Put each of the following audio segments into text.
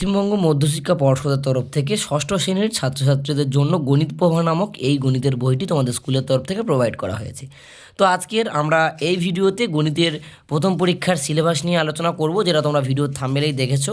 পশ্চিমবঙ্গ মধ্যশিক্ষা পর্ষদের তরফ থেকে ষষ্ঠ শ্রেণির ছাত্রছাত্রীদের জন্য গণিত প্রভা নামক এই গণিতের বইটি তোমাদের স্কুলের তরফ থেকে প্রোভাইড করা হয়েছে। তো আজকের আমরা এই ভিডিওতে গণিতের প্রথম পরীক্ষার সিলেবাস নিয়ে আলোচনা করব, যেটা তোমরা ভিডিও থামবেলেই দেখেছ।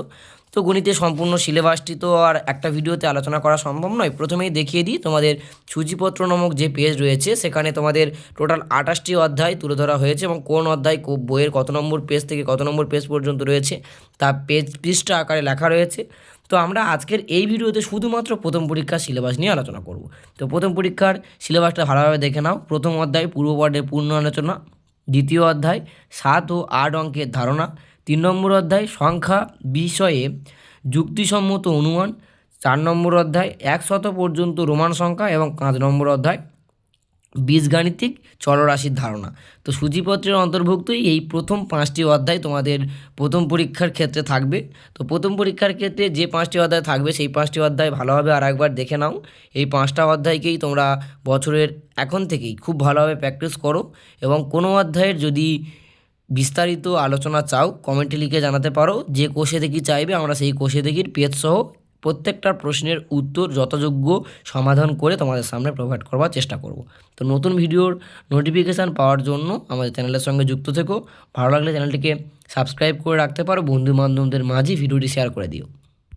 তো গণিতের সম্পূর্ণ সিলেবাসটি তো আর একটা ভিডিওতে আলোচনা করা সম্ভব নয়। প্রথমেই দেখিয়ে দিই, তোমাদের সূচিপত্র নামক যে পেজ রয়েছে, সেখানে তোমাদের টোটাল আঠাশটি অধ্যায় তুলে ধরা হয়েছে এবং কোন অধ্যায় কো- বইয়ের কত নম্বর পেজ থেকে কত নম্বর পেজ পর্যন্ত রয়েছে, তা পেজ পৃষ্ঠা আকারে লেখা রয়েছে। তো আমরা আজকের এই ভিডিওতে শুধুমাত্র প্রথম পরীক্ষার সিলেবাস নিয়ে আলোচনা করব। তো প্রথম পরীক্ষার সিলেবাসটা ভালোভাবে দেখে নাও। প্রথম অধ্যায় পূর্বপর্বের পূর্ণ আলোচনা, দ্বিতীয় অধ্যায়, সাত ও আট অঙ্কের ধারণা তিন নম্বর অধ্যায় সংখ্যা বিষয়ে যুক্তিসম্মত অনুমান, চার নম্বর অধ্যায় একশত পর্যন্ত রোমান সংখ্যা এবং পাঁচ নম্বর অধ্যায় বীজগাণিতিক চলরাশির ধারণা। তো সূচিপত্রের অন্তর্ভুক্তই এই প্রথম পাঁচটি অধ্যায় তোমাদের প্রথম পরীক্ষার ক্ষেত্রে থাকবে। তো প্রথম পরীক্ষার ক্ষেত্রে যে পাঁচটি অধ্যায় থাকবে সেই পাঁচটি অধ্যায় ভালোভাবে আর একবার দেখে নাও। এই পাঁচটা অধ্যায়কেই তোমরা বছরের এখন থেকেই খুব ভালোভাবে প্র্যাকটিস করো এবং কোনো অধ্যায়ের যদি বিস্তারিত আলোচনা চাও কমেন্টে লিখে জানাতে পারো। যে কোষে দেখি চাইবে, আমরা সেই কোষে দেখির পেজ সহ প্রত্যেকটা প্রশ্নের উত্তর যথাযোগ্য সমাধান করে তোমাদের সামনে প্রোভাইড করবার চেষ্টা করব। তো নতুন ভিডিওর নোটিফিকেশান পাওয়ার জন্য আমাদের চ্যানেলের সঙ্গে যুক্ত থেকো। ভালো লাগলে চ্যানেলটিকে সাবস্ক্রাইব করে রাখতে পারো। বন্ধু বান্ধবদের মাঝে ভিডিওটি শেয়ার করে দিও।